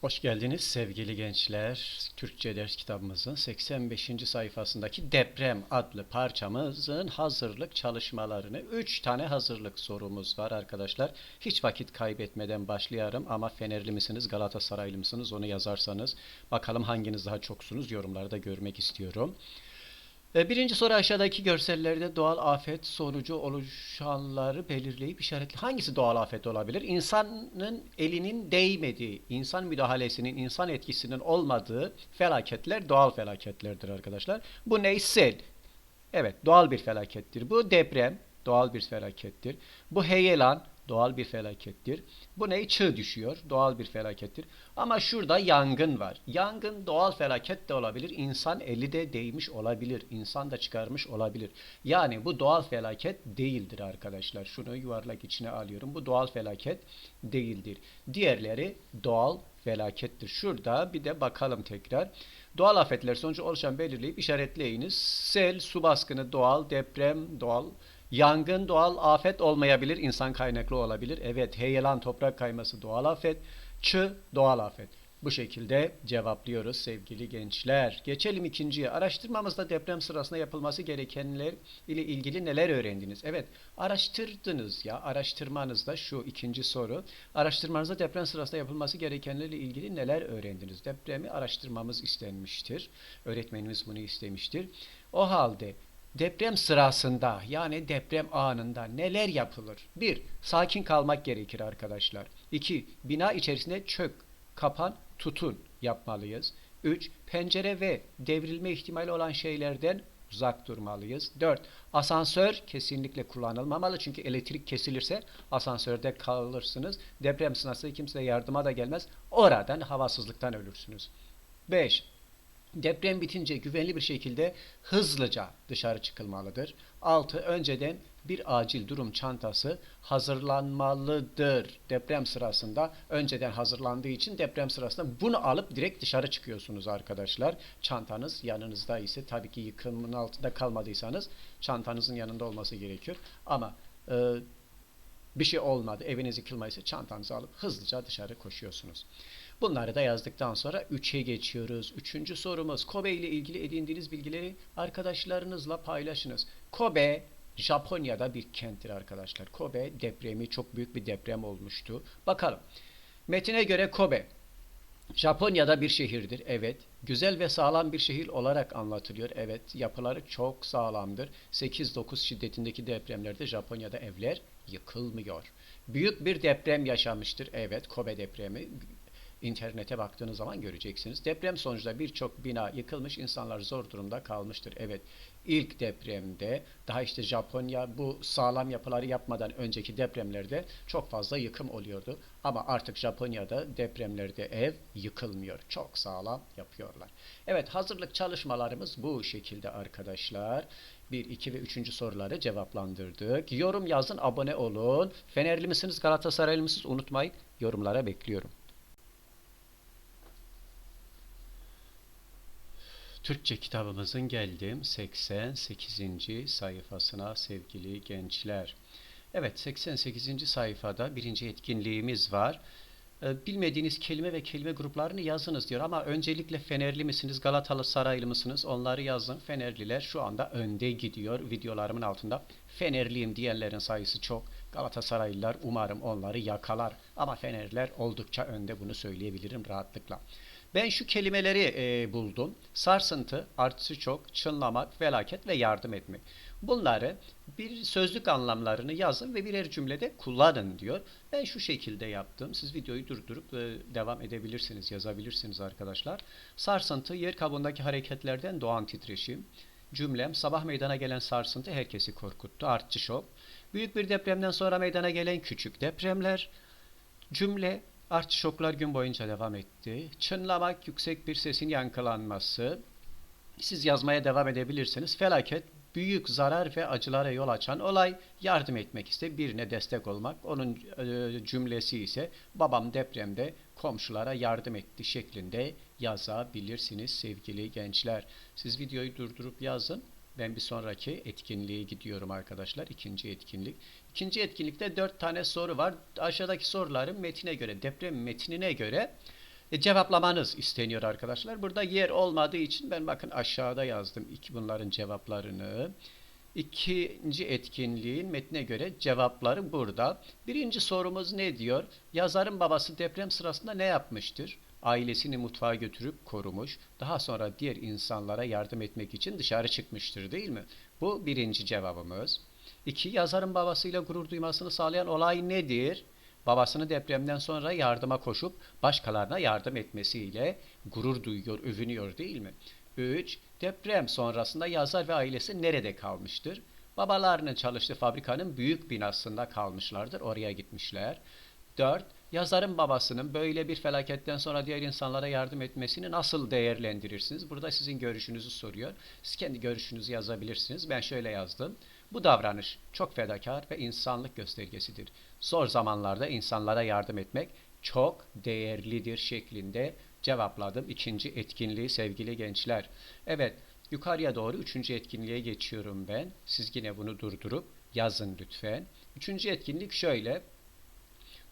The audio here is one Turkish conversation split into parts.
Hoş geldiniz sevgili gençler. Türkçe ders kitabımızın 85. sayfasındaki deprem adlı parçamızın hazırlık çalışmalarını 3 tane hazırlık sorumuz var arkadaşlar. Hiç vakit kaybetmeden başlayarım ama Fenerli misiniz Galatasaraylı mısınız onu yazarsanız bakalım hanginiz daha çoksunuz yorumlarda görmek istiyorum. E, Birinci soru aşağıdaki görsellerde doğal afet sonucu oluşanları belirleyip işaretli. Hangisi doğal afet olabilir? İnsanın elinin değmediği, insan müdahalesinin, insan etkisinin olmadığı felaketler doğal felaketlerdir arkadaşlar. Bu ne? Sel. Evet, doğal bir felakettir. Bu deprem, doğal bir felakettir. Bu heyelan, doğal bir felakettir. Bu ne? Çığ düşüyor, doğal bir felakettir. Ama şurada yangın var. Yangın doğal felaket de olabilir. İnsan eli de değmiş olabilir. İnsan da çıkarmış olabilir. Yani bu doğal felaket değildir arkadaşlar. Şunu yuvarlak içine alıyorum. Bu doğal felaket değildir. Diğerleri doğal felakettir. Şurada bir de bakalım tekrar. Doğal afetler sonucu oluşan belirleyip işaretleyiniz. Sel, su baskını doğal, deprem doğal, yangın doğal afet olmayabilir, insan kaynaklı olabilir. Evet, heyelan, toprak kayması doğal afet, çığ doğal afet. Bu şekilde cevaplıyoruz sevgili gençler. Geçelim ikinciye. Araştırmamızda deprem sırasında yapılması gerekenler ile ilgili neler öğrendiniz? Evet, araştırdınız ya. Araştırmanızda şu ikinci soru. Araştırmanızda deprem sırasında yapılması gerekenlerle ilgili neler öğrendiniz? Depremi araştırmamız istenmiştir. Öğretmenimiz bunu istemiştir. O halde deprem sırasında yani deprem anında neler yapılır? 1. Sakin kalmak gerekir arkadaşlar. 2. Bina içerisinde çök, kapan, tutun yapmalıyız. 3. Pencere ve devrilme ihtimali olan şeylerden uzak durmalıyız. 4. Asansör kesinlikle kullanılmamalı çünkü elektrik kesilirse asansörde kalırsınız. Deprem sırasında kimse yardıma da gelmez. Oradan havasızlıktan ölürsünüz. 5. Deprem bitince güvenli bir şekilde hızlıca dışarı çıkılmalıdır. 6. Önceden bir acil durum çantası hazırlanmalıdır. Deprem sırasında önceden hazırlandığı için deprem sırasında bunu alıp direkt dışarı çıkıyorsunuz arkadaşlar. Çantanız yanınızda ise tabii ki yıkımın altında kalmadıysanız çantanızın yanında olması gerekiyor. Ama e, bir şey olmadı, eviniz yıkılmaysa çantanızı alıp hızlıca dışarı koşuyorsunuz. Bunları da yazdıktan sonra 3'e geçiyoruz. Üçüncü sorumuz Kobe ile ilgili edindiğiniz bilgileri arkadaşlarınızla paylaşınız. Kobe Japonya'da bir kenttir arkadaşlar. Kobe depremi çok büyük bir deprem olmuştu. Bakalım. Metine göre Kobe Japonya'da bir şehirdir. Evet. Güzel ve sağlam bir şehir olarak anlatılıyor. Evet. Yapıları çok sağlamdır. 8-9 şiddetindeki depremlerde Japonya'da evler yıkılmıyor. Büyük bir deprem yaşamıştır. Evet. Kobe depremi internete baktığınız zaman göreceksiniz. Deprem sonucunda birçok bina yıkılmış, insanlar zor durumda kalmıştır. Evet, ilk depremde daha işte Japonya bu sağlam yapıları yapmadan önceki depremlerde çok fazla yıkım oluyordu. Ama artık Japonya'da depremlerde ev yıkılmıyor. Çok sağlam yapıyorlar. Evet, hazırlık çalışmalarımız bu şekilde arkadaşlar. 1, 2 ve 3. soruları cevaplandırdık. Yorum yazın, abone olun. Fenerli misiniz, Galatasaraylı mısınız? Unutmayın. Yorumlara bekliyorum. Türkçe kitabımızın geldim 88. sayfasına sevgili gençler. Evet 88. sayfada birinci etkinliğimiz var. Ee, Bilmediğiniz kelime ve kelime gruplarını yazınız diyor ama öncelikle Fenerli misiniz, Galatalı Saraylı mısınız onları yazın. Fenerliler şu anda önde gidiyor videolarımın altında. Fenerliyim diyenlerin sayısı çok. Galatasaraylılar umarım onları yakalar. Ama Fenerliler oldukça önde bunu söyleyebilirim rahatlıkla. Ben şu kelimeleri e, buldum. Sarsıntı, artısı çok, çınlamak, felaket ve yardım etmek. Bunları bir sözlük anlamlarını yazın ve birer cümlede kullanın diyor. Ben şu şekilde yaptım. Siz videoyu durdurup e, devam edebilirsiniz, yazabilirsiniz arkadaşlar. Sarsıntı, yer kabuğundaki hareketlerden doğan titreşim. Cümlem, sabah meydana gelen sarsıntı herkesi korkuttu. Artçı şok. Büyük bir depremden sonra meydana gelen küçük depremler. Cümle, Artçı şoklar gün boyunca devam etti. Çınlamak, yüksek bir sesin yankılanması. Siz yazmaya devam edebilirsiniz. Felaket, büyük zarar ve acılara yol açan olay. Yardım etmek ise birine destek olmak. Onun e, cümlesi ise babam depremde komşulara yardım etti şeklinde yazabilirsiniz sevgili gençler. Siz videoyu durdurup yazın. Ben bir sonraki etkinliğe gidiyorum arkadaşlar. İkinci etkinlik. İkinci etkinlikte dört tane soru var. Aşağıdaki soruların metine göre, deprem metnine göre E, cevaplamanız isteniyor arkadaşlar. Burada yer olmadığı için ben bakın aşağıda yazdım iki bunların cevaplarını. İkinci etkinliğin metne göre cevapları burada. Birinci sorumuz ne diyor? Yazarın babası deprem sırasında ne yapmıştır? Ailesini mutfağa götürüp korumuş. Daha sonra diğer insanlara yardım etmek için dışarı çıkmıştır değil mi? Bu birinci cevabımız. İki, yazarın babasıyla gurur duymasını sağlayan olay nedir? Babasını depremden sonra yardıma koşup başkalarına yardım etmesiyle gurur duyuyor, övünüyor değil mi? 3. Deprem sonrasında yazar ve ailesi nerede kalmıştır? Babalarının çalıştığı fabrikanın büyük binasında kalmışlardır. Oraya gitmişler. 4. Yazarın babasının böyle bir felaketten sonra diğer insanlara yardım etmesini nasıl değerlendirirsiniz? Burada sizin görüşünüzü soruyor. Siz kendi görüşünüzü yazabilirsiniz. Ben şöyle yazdım. Bu davranış çok fedakar ve insanlık göstergesidir. Zor zamanlarda insanlara yardım etmek çok değerlidir şeklinde cevapladım ikinci etkinliği sevgili gençler. Evet yukarıya doğru üçüncü etkinliğe geçiyorum ben. Siz yine bunu durdurup yazın lütfen. Üçüncü etkinlik şöyle.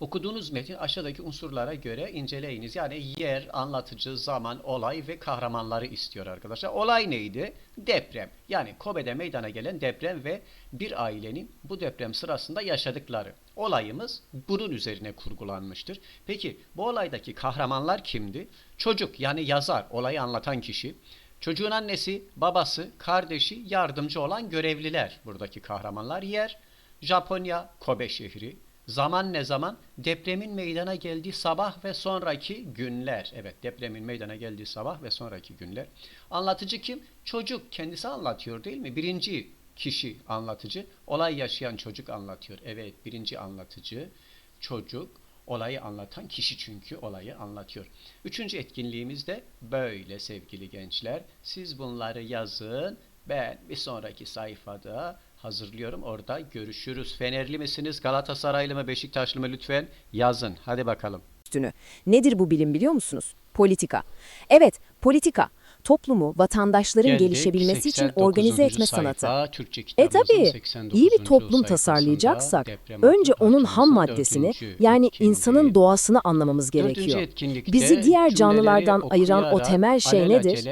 Okuduğunuz metin aşağıdaki unsurlara göre inceleyiniz. Yani yer, anlatıcı, zaman, olay ve kahramanları istiyor arkadaşlar. Olay neydi? Deprem. Yani Kobe'de meydana gelen deprem ve bir ailenin bu deprem sırasında yaşadıkları. Olayımız bunun üzerine kurgulanmıştır. Peki bu olaydaki kahramanlar kimdi? Çocuk yani yazar, olayı anlatan kişi. Çocuğun annesi, babası, kardeşi, yardımcı olan görevliler buradaki kahramanlar yer. Japonya, Kobe şehri. Zaman ne zaman? Depremin meydana geldiği sabah ve sonraki günler. Evet, depremin meydana geldiği sabah ve sonraki günler. Anlatıcı kim? Çocuk kendisi anlatıyor değil mi? Birinci kişi anlatıcı. Olay yaşayan çocuk anlatıyor. Evet, birinci anlatıcı çocuk. Olayı anlatan kişi çünkü olayı anlatıyor. Üçüncü etkinliğimiz de böyle sevgili gençler. Siz bunları yazın. Ben bir sonraki sayfada hazırlıyorum. Orada görüşürüz. Fenerli misiniz? Galatasaraylı mı? Beşiktaşlı mı? Lütfen yazın. Hadi bakalım. Nedir bu bilim biliyor musunuz? Politika. Evet, politika. Toplumu, vatandaşların Geldik, gelişebilmesi için 89. organize etme sayfa, sanatı. Türkçe E 89. iyi bir toplum tasarlayacaksak önce onun ham maddesini yani etkinliği. insanın doğasını anlamamız gerekiyor. Bizi diğer canlılardan ayıran o temel şey nedir?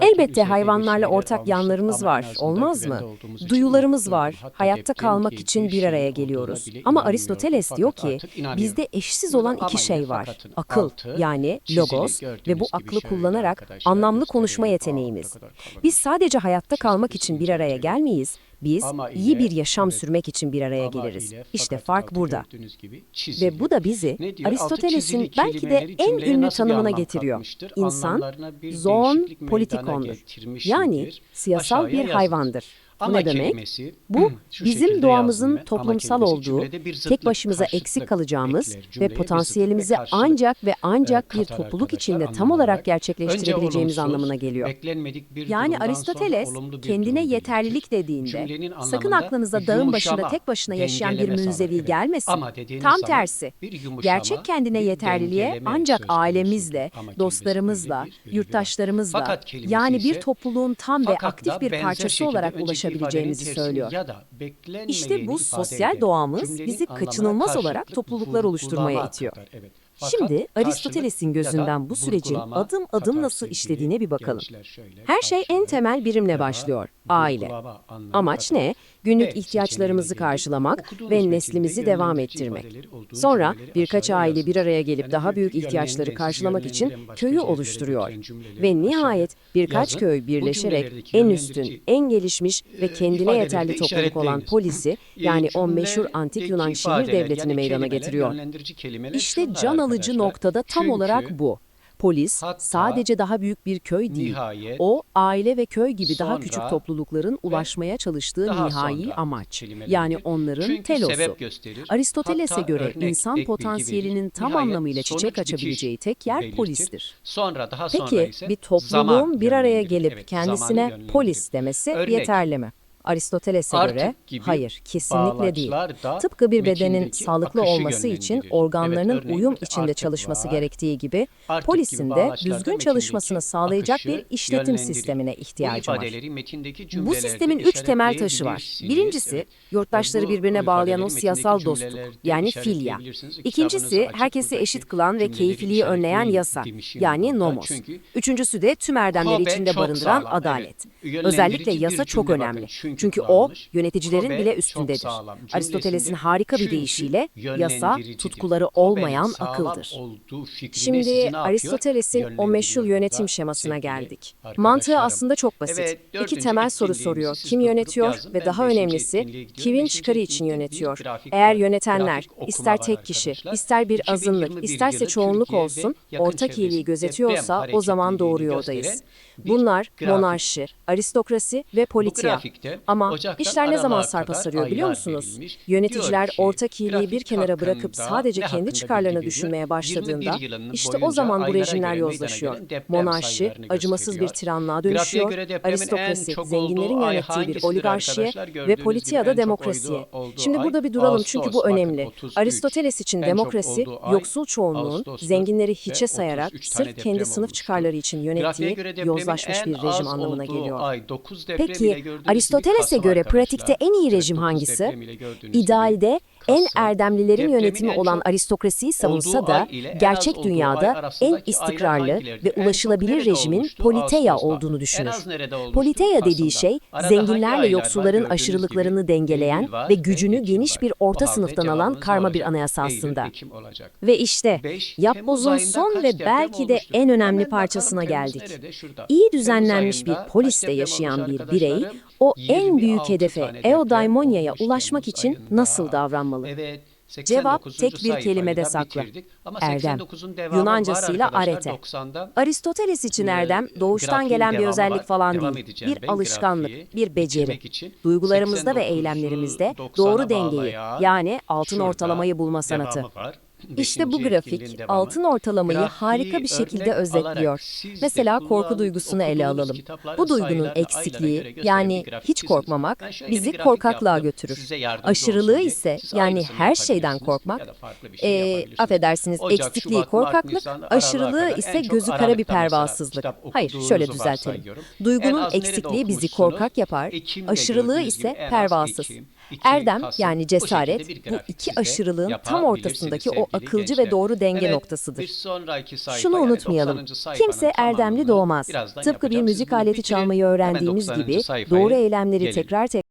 Elbette hayvanlarla ortak yanlarımız var, olmaz mı? Duyularımız var, hayatta kalmak için bir araya geliyoruz. Ama. Aristoteles diyor ki bizde eşsiz olan iki şey var. Akıl yani logos ve bu aklı kullanarak anlamlı konuşma yeteneğimiz. Biz sadece hayatta kalmak için bir araya gelmeyiz. Biz iyi bir yaşam sürmek için bir araya geliriz. İşte fark burada. Ve bu da bizi Aristoteles'in belki de en ünlü tanımına getiriyor. İnsan meydana politikondur. Yani siyasal bir hayvandır. Ama ne demek? kelimesi, Bu şu bizim doğamızın toplumsal olduğu, tek başımıza eksik kalacağımız ve potansiyelimizi ancak ve ancak e, bir topluluk içinde tam olarak gerçekleştirebileceğimiz anlamına geliyor. Yani Aristoteles kendine yeterlilik dediğinde sakın aklınıza dağın başında tek başına yaşayan bir münzevi gelmesin. Tam tersi. Gerçek kendine yeterliliğe ancak ailemizle, dostlarımızla, yurttaşlarımızla yani bir topluluğun tam ve aktif bir parçası olarak önceki tersini söylüyor. Ya da beklenmeyeni İşte bu sosyal doğamız bizi kaçınılmaz olarak topluluklar oluşturmaya itiyor. Şimdi Aristoteles'in gözünden bu sürecin adım adım nasıl işlediğine bir bakalım. Her şey en temel birimle başlıyor. Aile. Amaç ne? Günlük Ve ihtiyaçlarımızı karşılamak ve neslimizi devam ettirmek. Sonra birkaç aile bir araya gelip daha büyük ihtiyaçları karşılamak için köyü oluşturuyor. Ve nihayet birkaç köy birleşerek en üstün, en gelişmiş ve e, kendine ifadeleri yeterli topluluk olan polisi yani o meşhur antik Yunan şehir devletini meydana getiriyor. İşte can alıcı noktada tam olarak bu. Polis hatta sadece daha büyük bir köy değil. nihayet O aile ve köy gibi daha küçük sonra toplulukların ulaşmaya çalıştığı nihai sonra amaç. Yani onların Çünkü telosu. Aristoteles'e göre örnek, insan bilgi potansiyelinin verir. tam Nihayet anlamıyla çiçek açabileceği tek yer belirtir. polistir. Sonra daha sonra Peki ise bir topluluğun bir araya gelip Evet, kendisine polis demesi Örnek, yeterli mi? Aristoteles'e göre hayır, kesinlikle değil. Tıpkı bir bedenin sağlıklı olması için organlarının Evet, uyum içinde çalışması var. gerektiği gibi Artık polisin gibi de düzgün çalışmasını sağlayacak akışı bir işletim sistemine ihtiyacı var. Bu sistemin üç temel taşı var. Birincisi, Evet. yurttaşları birbirine bağlayan o siyasal dostluk, yani filya. İkincisi, herkesi eşit kılan ve keyfiliği önleyen yasa, yani nomos. Üçüncüsü de tüm erdemleri içinde barındıran adalet. Özellikle yasa çok önemli. Çünkü Çünkü o yöneticilerin Kobe bile üstündedir. Aristoteles'in harika bir deyişiyle yasa tutkuları olmayan akıldır. Şimdi? Aristoteles'in o meşhur yönetim şemasına geldik. Mantığı aslında çok basit. Evet, İki temel soru soruyor. Kim yönetiyor ve Ben daha önemlisi kimin çıkarı için yönetiyor? Eğer yönetenler ister tek kişi, arkadaşlar. ister bir 2021 azınlık, isterse çoğunluk olsun, ortak iyiliği gözetiyorsa o zaman doğru yoldayız. Bunlar monarşi, aristokrasi ve politika. Ama Ocak'tan işler ne zaman sarpa sarıyor biliyor musunuz? verilmiş. Yöneticiler ki, ortak iyiliği bir kenara bırakıp sadece kendi çıkarlarını düşünmeye başladığında 21 yılının işte o zaman bu rejimler yozlaşıyor. Monarşi acımasız bir tiranlığa dönüşüyor. Aristokrasi zenginlerin yönettiği bir oligarşiye ve Gördüğünüz gibi politiğe en da çok demokrasiye. Şimdi burada bir duralım çünkü bu önemli. 33. Aristoteles için demokrasi yoksul çoğunluğun zenginleri hiçe sayarak 33 tane sırf kendi sınıf çıkarları için yönettiği yozlaşmış bir rejim anlamına geliyor. Ay 9 deprem ile Peki gördüğünüz Kasım göre pratikte en iyi rejim 9 hangisi? İdealde en erdemlilerin yönetimi olan aristokrasiyi savunsa da gerçek dünyada en istikrarlı ve ulaşılabilir rejimin Ağustos'ta. olduğunu düşünür. Politeia dediği şey zenginlerle yoksulların aşırılıklarını dengeleyen ve gücünü geniş bir orta sınıftan alan karma bir anayasa aslında. Ve işte yapbozun son ve belki de en önemli parçasına geldik. İyi düzenlenmiş bir poliste yaşayan bir birey? O en 26 büyük hedefe eudaimonia'ya ulaşmak için nasıl davranmalı? Evet. Cevap 89. tek bir kelimede saklı. Erdem. 89'un devamı Yunancasıyla arete. 90'da. Aristoteles için Ee, erdem doğuştan gelen bir özellik var. falan Devam değil. Bir ben alışkanlık, bir beceri. Duygularımızda ve 89'u eylemlerimizde 90'a doğru dengeyi yani altın şurada ortalamayı bulma sanatı. var. İşte bu grafik altın ortalamayı harika bir şekilde özetliyor. Mesela korku duygusunu ele alalım. Bu duygunun eksikliği yani hiç korkmamak bizi korkaklığa götürür. Aşırılığı ise yani her şeyden korkmak, e, affedersiniz eksikliği korkaklık, aşırılığı ise gözü kara bir pervasızlık. Hayır şöyle düzeltelim. Duygunun eksikliği bizi korkak yapar, aşırılığı ise pervasız. Erdem yani cesaret bu iki aşırılığın tam ortasındaki o akılcı ve doğru denge Evet, noktasıdır. sayfa, Şunu yani unutmayalım. 90. sayfanın Kimse erdemli doğmaz. Tıpkı bir müzik aleti çalmayı öğrendiğimiz 90. gibi doğru eylemleri tekrar tekrar